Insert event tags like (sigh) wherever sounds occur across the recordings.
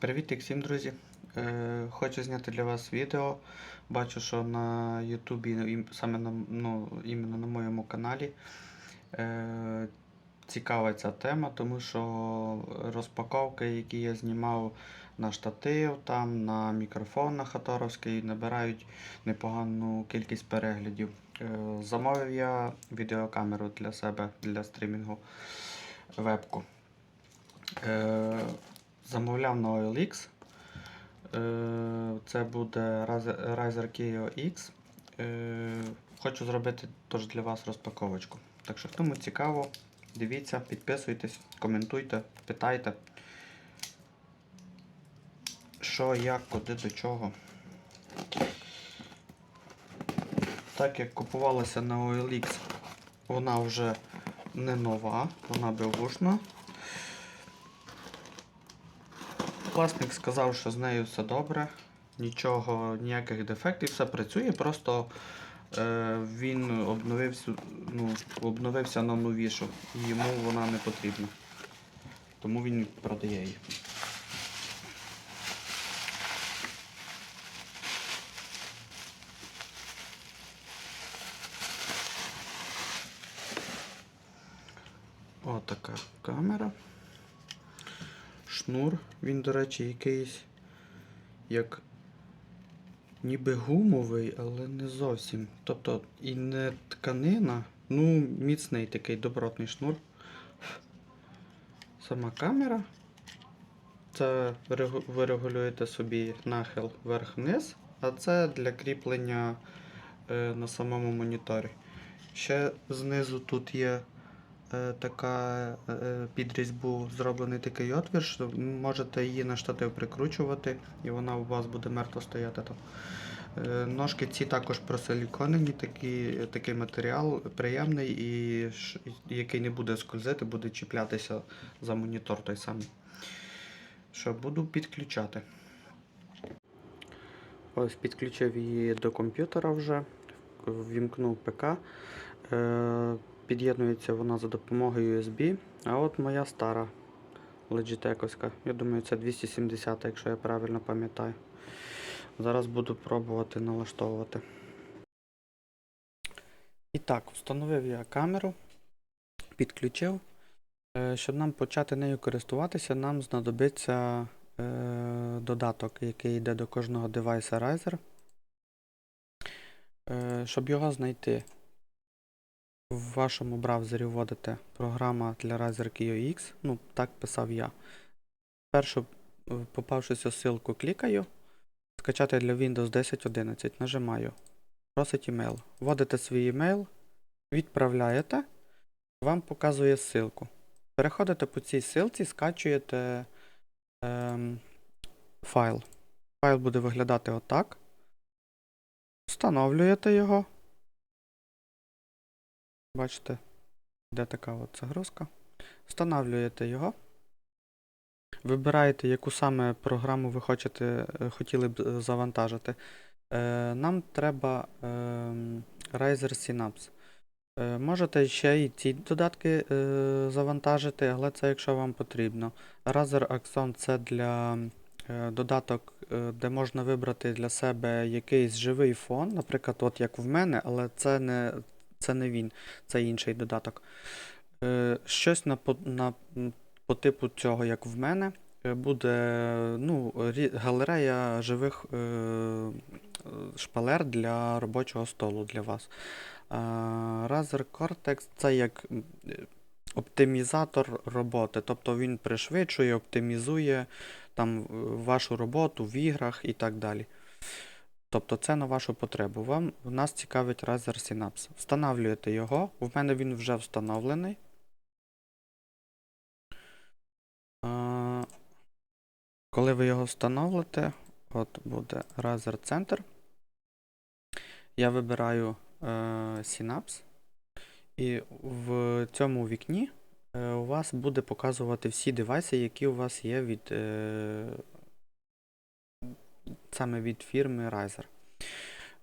Привіт всім, друзі! Е, хочу зняти для вас відео. Бачу, що на Ютубі, саме на, ну, іменно на моєму каналі, е, цікава ця тема, тому що розпаковки, які я знімав на штатив, там, на мікрофон на Хаторовський, набирають непогану кількість переглядів. Е, замовив я відеокамеру для себе для стрімінгу вебку. Е, замовляв на OLX. Е, Це буде Razer Kio X. Е, Хочу зробити теж для вас розпаковочку. Так що, кому цікаво, дивіться, підписуйтесь, коментуйте, питайте. Що, як, куди, до чого. Так як купувалася на OLX, вона вже не нова, вона беушна. Власник сказав, що з нею все добре, нічого, ніяких дефектів, все працює, просто е, він обновився, ну, обновився на новішу і йому вона не потрібна. Тому він продає її. Отака камера. Шнур, він, до речі, якийсь як ніби гумовий, але не зовсім. Тобто і не тканина, ну, міцний такий добротний шнур. Сама камера. Це ви регулюєте собі нахил вверх-вниз, а це для кріплення е, на самому моніторі. Ще знизу тут є така е, під різьбу зроблений такий отвір, що можете її на штатив прикручувати, і вона у вас буде мертво стояти там. Е, Ножки ці також просиліконені, такі, такий матеріал приємний і який не буде скользити, буде чіплятися за монітор той самий. Що буду підключати. Ось підключив її до комп'ютера вже, ввімкнув ПК. Під'єднується вона за допомогою USB. А от моя стара Logitech. Я думаю, це 270, якщо я правильно пам'ятаю. Зараз буду пробувати налаштовувати. І так, встановив я камеру, підключив. Е, Щоб нам почати нею користуватися, нам знадобиться е, додаток, який йде до кожного девайса Riser. Е, Щоб його знайти, в вашому браузері вводите програма для Razer Kio X. Ну, так писав я. Першу, е, попавши цю ссылку, клікаю. Скачати для Windows 10.11. Нажимаю. Просить email. Вводите свій email, відправляєте, вам показує ссылку. Переходите по цій ссылці, скачуєте ем, файл. Файл буде виглядати отак. Встановлюєте його. Бачите, де така от загрузка. Встановлюєте його. Вибираєте, яку саме програму ви хочете, е, хотіли б е, завантажити. Е, нам треба ем, Razer Synapse. Е, можете ще і ці додатки е, завантажити, але це якщо вам потрібно. Razer Axon це для е, додаток, е, де можна вибрати для себе якийсь живий фон, наприклад, от як в мене, але це не, це не він, це інший додаток. Е, щось на, на, по типу цього, як в мене, е, буде ну, галерея живих е, шпалер для робочого столу для вас. Razer Cortex це як оптимізатор роботи, тобто він пришвидшує, оптимізує там вашу роботу в іграх і так далі. Тобто це на вашу потребу. Вам нас цікавить Razer Synapse. Встановлюєте його. У мене він вже встановлений. Коли ви його встановите, от буде Razer Center. Я вибираю е, Synapse. І в цьому вікні е, у вас буде показувати всі девайси, які у вас є від е, саме від фірми Riser.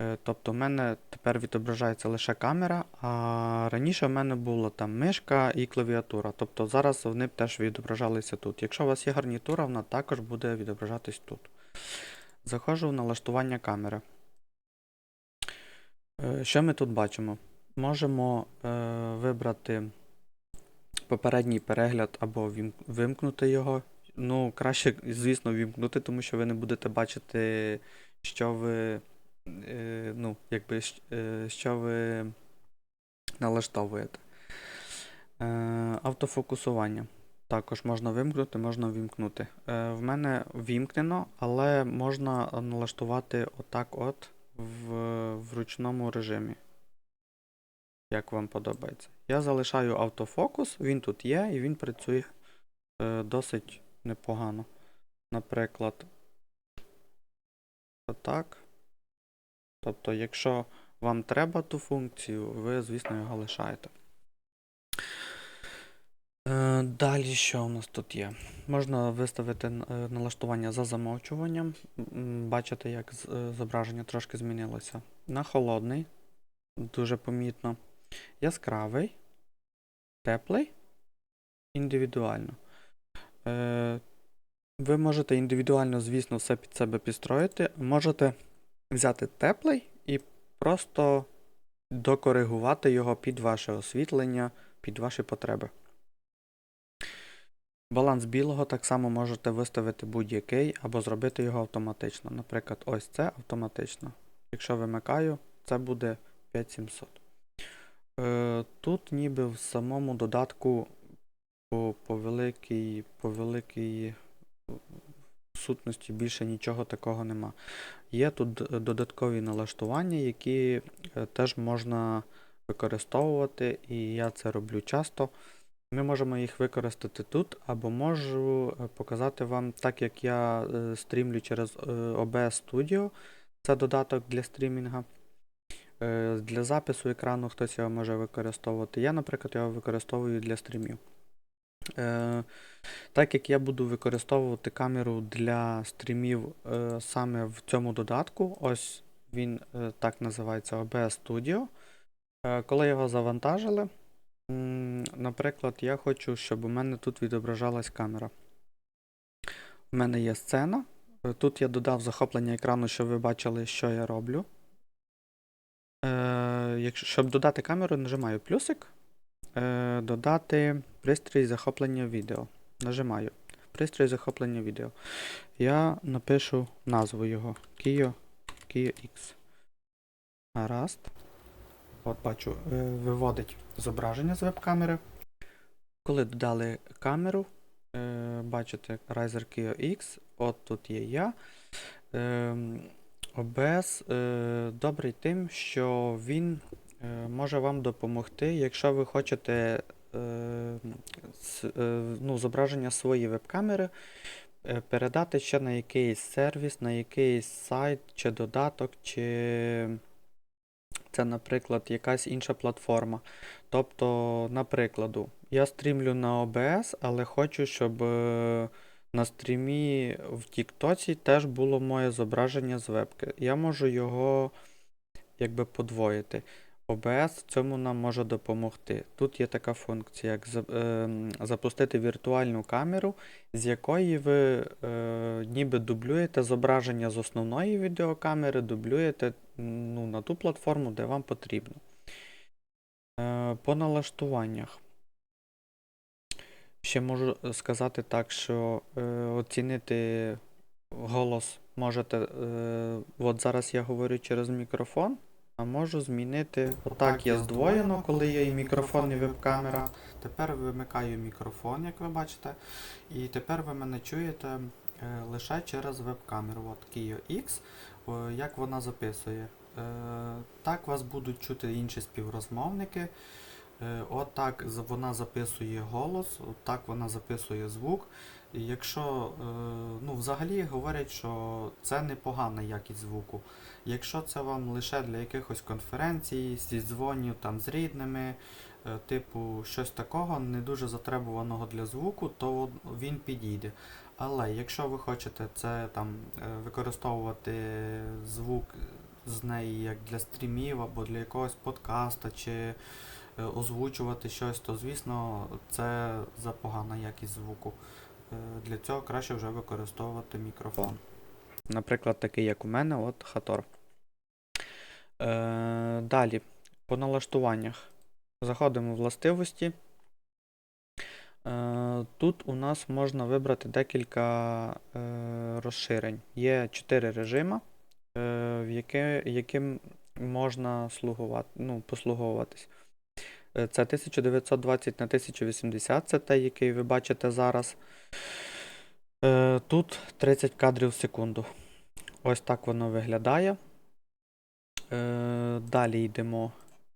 Е, Тобто в мене тепер відображається лише камера, а раніше в мене була там мишка і клавіатура. Тобто зараз вони б теж відображалися тут. Якщо у вас є гарнітура, вона також буде відображатись тут. Заходжу в налаштування камери. Е, Що ми тут бачимо? Можемо е, вибрати попередній перегляд або вимкнути його. Ну, краще, звісно, вімкнути, тому що ви не будете бачити, що ви, е, ну, якби, е, що ви налаштовуєте. Е, автофокусування. Також можна вимкнути, можна вімкнути. Е, в мене вімкнено, але можна налаштувати отак от в, в ручному режимі. Як вам подобається. Я залишаю автофокус, він тут є і він працює е, досить непогано. Наприклад, отак. Тобто, якщо вам треба ту функцію, ви, звісно, його лишаєте. Е, Далі що у нас тут є? Можна виставити е, налаштування за замовчуванням. Бачите, як е, зображення трошки змінилося. На холодний, дуже помітно. Яскравий, теплий, індивідуально. Е, Ви можете індивідуально, звісно, все під себе підстроїти. Можете взяти теплий і просто докоригувати його під ваше освітлення, під ваші потреби. Баланс білого так само можете виставити будь-який або зробити його автоматично. Наприклад, ось це автоматично. Якщо вимикаю, це буде 5700. Е, тут ніби в самому додатку по, по великій, по великій сутності більше нічого такого нема. Є тут додаткові налаштування, які е, теж можна використовувати, і я це роблю часто. Ми можемо їх використати тут, або можу е, показати вам, так як я е, стрімлю через е, OBS Studio, це додаток для стрімінга. Е, Для запису екрану хтось його може використовувати. Я, наприклад, його використовую для стрімів. Е, Так як я буду використовувати камеру для стрімів е, саме в цьому додатку, ось він е, так називається OBS Studio. Коли його завантажили, наприклад, я хочу, щоб у мене тут відображалась камера. У мене є сцена. Тут я додав захоплення екрану, щоб ви бачили, що я роблю. Щоб додати камеру, нажимаю плюсик. Е, додати пристрій захоплення відео. Нажимаю. Пристрій захоплення відео. Я напишу назву його. Kio, Kio X. Гаразд. От бачу, е, виводить зображення з веб-камери. Коли додали камеру, е, бачите Riser Kio X, от тут є я. Ем, OBS е, добрий тим, що він е, може вам допомогти, якщо ви хочете е, е, ну, зображення своєї веб-камери е, передати ще на якийсь сервіс, на якийсь сайт чи додаток, чи це, наприклад, якась інша платформа. Тобто, наприклад, я стрімлю на OBS, але хочу, щоб е, на стрімі в Тіктоці теж було моє зображення з вебки. Я можу його якби подвоїти. OBS цьому нам може допомогти. Тут є така функція, як ем, запустити віртуальну камеру, з якої ви е, ніби дублюєте зображення з основної відеокамери, дублюєте ну, на ту платформу, де вам потрібно. Е, по налаштуваннях. Ще можу сказати так, що е, оцінити голос можете. Е, от зараз я говорю через мікрофон, можу змінити. Отак є здвоєно, коли є і мікрофон, і веб-камера. Тепер вимикаю мікрофон, як ви бачите. І тепер ви мене чуєте е, лише через веб-камеру. От Kio X, як вона записує. Е, так вас будуть чути інші співрозмовники. Е, Отак вона записує голос, отак вона записує звук. І якщо, е, ну, взагалі говорять, що це непогана якість звуку. Якщо це вам лише для якихось конференцій, зі дзвонів там з рідними, е, типу щось такого, не дуже затребуваного для звуку, то він підійде. Але якщо ви хочете це там використовувати звук з неї як для стрімів або для якогось подкаста, чи озвучувати щось, то звісно це за погана якість звуку. Е, Для цього краще вже використовувати мікрофон. Наприклад, такий, як у мене, от Хатор. Е, далі, по налаштуваннях. Заходимо в властивості. Е, Тут у нас можна вибрати декілька е, розширень. Є 4 режима, е, в яке, яким можна слугувати, ну, послуговуватись. Е, Це 1920 на 1080, це той, який ви бачите зараз. Е, Тут 30 кадрів в секунду. Ось так воно виглядає. Е, Далі йдемо.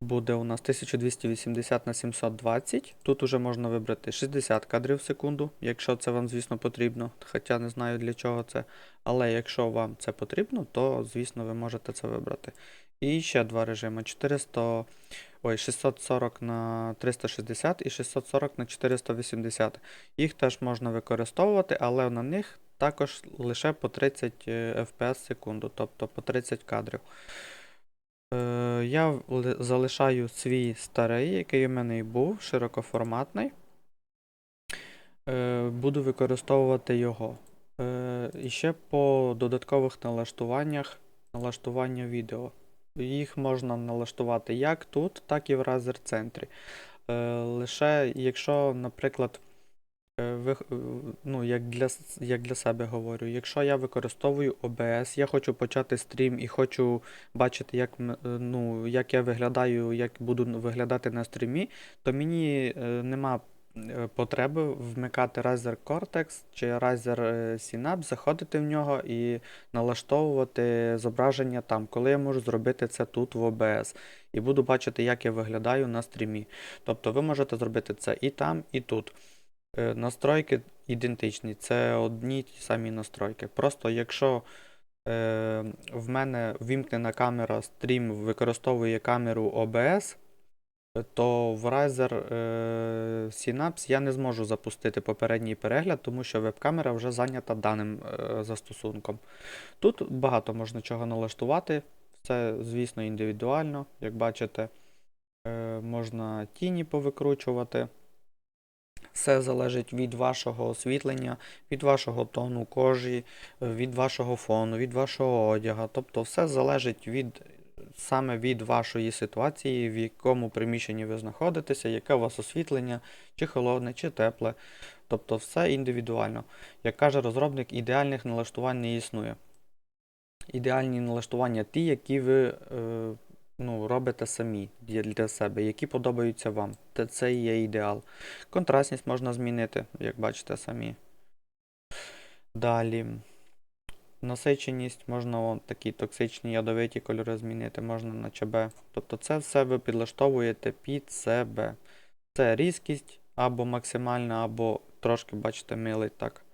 Буде у нас 1280 на 720. Тут уже можна вибрати 60 кадрів в секунду, якщо це вам, звісно, потрібно. Хоча не знаю для чого це. Але якщо вам це потрібно, то, звісно, ви можете це вибрати. І ще два режими: 400, ой, 640 на 360 і 640 на 480. Їх теж можна використовувати, але на них також лише по 30 е, FPS секунду, тобто по 30 кадрів. Е, Я залишаю свій старий, який у мене і був, широкоформатний. Е, Буду використовувати його. Е, І ще по додаткових налаштуваннях налаштування відео. Їх можна налаштувати як тут, так і в Razer центрі. Е, Лише якщо, наприклад, е, ви, е, ну, як для, як для себе говорю, якщо я використовую OBS, я хочу почати стрім і хочу бачити, як, ну, як я виглядаю, як буду виглядати на стрімі, то мені нема потреби вмикати Razer Cortex чи Razer е, Synapse, заходити в нього і налаштовувати зображення там, коли я можу зробити це тут в OBS. І буду бачити, як я виглядаю на стрімі. Тобто ви можете зробити це і там, і тут. Е, Настройки ідентичні, це одні ті самі настройки. Просто якщо е, в мене вімкнена камера, стрім використовує камеру OBS, е, то в Razer е, Synapse я не зможу запустити попередній перегляд, тому що веб-камера вже зайнята даним е, застосунком. Тут багато можна чого налаштувати. Це, звісно, індивідуально. Як бачите, е, можна тіні повикручувати. Все залежить від вашого освітлення, від вашого тону кожі, від вашого фону, від вашого одяга. Тобто все залежить від саме від вашої ситуації, в якому приміщенні ви знаходитеся, яке у вас освітлення, чи холодне, чи тепле. Тобто все індивідуально. Як каже розробник, ідеальних налаштувань не існує. Ідеальні налаштування ті, які ви е, ну, робите самі для себе, які подобаються вам. Це і є ідеал. Контрастність можна змінити, як бачите самі. Далі. Насиченість можна вон, такі токсичні ядовиті кольори змінити, можна на ЧБ. Тобто це все ви підлаштовуєте під себе. Це різкість або максимальна, або трошки, бачите, милить так.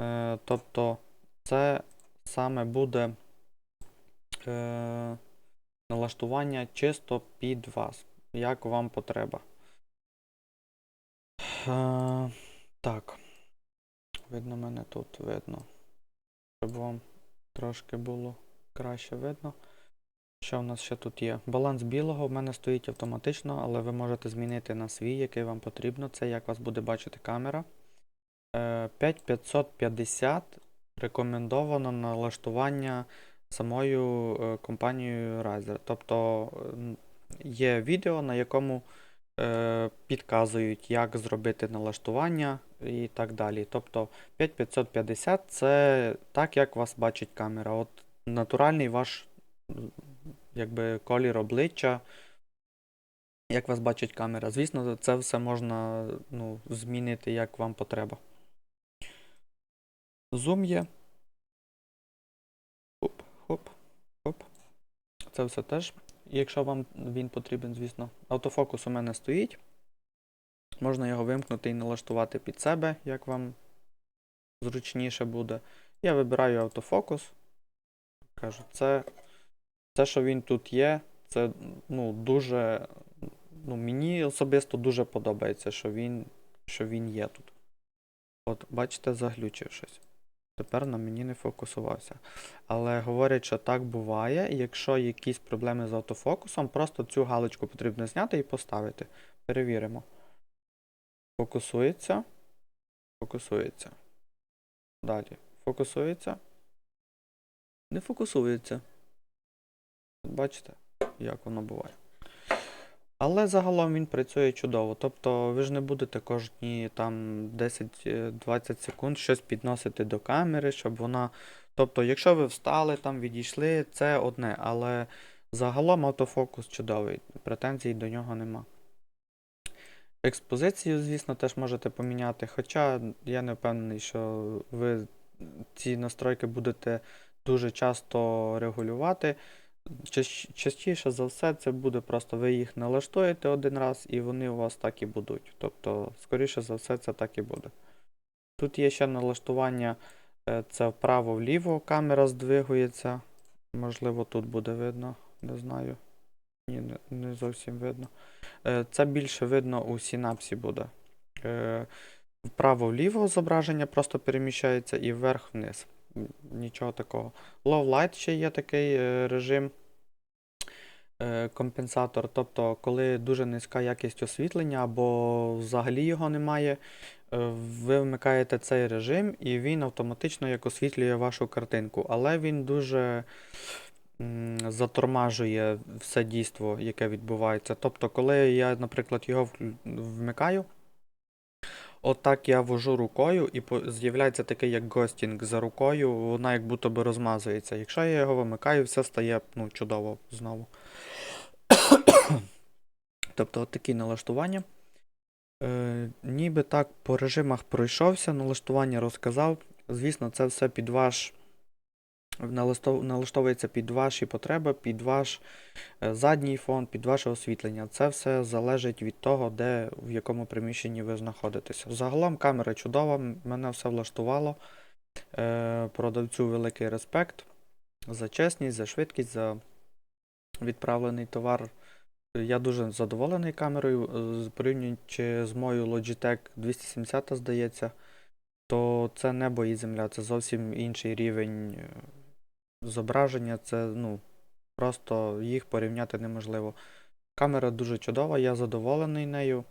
Е, тобто це саме буде е, налаштування чисто під вас, як вам потреба. Е, так. Видно мене тут, видно. Щоб вам трошки було краще видно. Що в нас ще тут є? Баланс білого в мене стоїть автоматично, але ви можете змінити на свій, який вам потрібно. Це як вас буде бачити камера. Е, 5550 рекомендовано налаштування самою е, компанією Razer. Тобто є відео, на якому е, підказують, як зробити налаштування і так далі. Тобто 5550 це так, як вас бачить камера. От натуральний ваш якби, колір обличчя, як вас бачить камера. Звісно, це все можна ну, змінити, як вам потреба. Зум є. Хоп, хоп, хоп. Це все теж, якщо вам він потрібен, звісно. Автофокус у мене стоїть. Можна його вимкнути і налаштувати під себе, як вам зручніше буде. Я вибираю автофокус. Кажу, це, це, що він тут є, це ну, дуже. Ну, мені особисто дуже подобається, що він, що він є тут. От, бачите, заглючив щось. Тепер на мені не фокусувався. Але говорять, що так буває, якщо якісь проблеми з автофокусом, просто цю галочку потрібно зняти і поставити. Перевіримо. Фокусується. Фокусується. Далі. Фокусується. Не фокусується. Бачите, як воно буває. Але загалом він працює чудово. Тобто ви ж не будете кожні там 10-20 секунд щось підносити до камери, щоб вона. Тобто, якщо ви встали, там відійшли, це одне, але загалом автофокус чудовий, претензій до нього нема. Експозицію, звісно, теж можете поміняти, хоча я не впевнений, що ви ці настройки будете дуже часто регулювати. Частіше за все, це буде просто ви їх налаштуєте один раз, і вони у вас так і будуть. Тобто, скоріше за все, це так і буде. Тут є ще налаштування, е, це вправо-вліво камера здвигується. Можливо, тут буде видно, не знаю. Ні, не, зовсім видно. Е, Це більше видно у синапсі буде. Е, Вправо-вліво зображення просто переміщається і вверх-вниз. Нічого такого. Low light ще є такий е, режим компенсатор. Тобто, коли дуже низька якість освітлення або взагалі його немає, ви вмикаєте цей режим і він автоматично як освітлює вашу картинку. Але він дуже затормажує все дійство, яке відбувається. Тобто, коли я, наприклад, його вмикаю, отак я вожу рукою і з'являється такий як гостінг за рукою, вона як будто би розмазується. Якщо я його вимикаю, все стає ну, чудово знову. (coughs) тобто, от такі налаштування. Е, ніби так по режимах пройшовся, налаштування розказав. Звісно, це все під ваш. Налаштов- Налаштовується під ваші потреби, під ваш е, задній фон, під ваше освітлення. Це все залежить від того, де в якому приміщенні ви знаходитеся. Загалом камера чудова, мене все влаштувало. Е, Продавцю великий респект за чесність, за швидкість, за відправлений товар. Я дуже задоволений камерою, е, порівнюючи з моєю Logitech 270, здається, то це небо і земля, це зовсім інший рівень зображення, це ну, просто їх порівняти неможливо. Камера дуже чудова, я задоволений нею.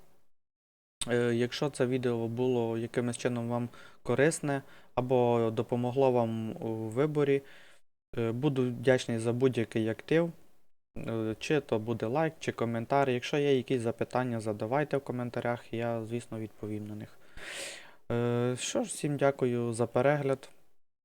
Е, Якщо це відео було якимось чином вам корисне або допомогло вам у виборі, е, буду вдячний за будь-який актив. Е, Чи то буде лайк, чи коментар. Якщо є якісь запитання, задавайте в коментарях, я, звісно, відповім на них. Що ж, всім дякую за перегляд.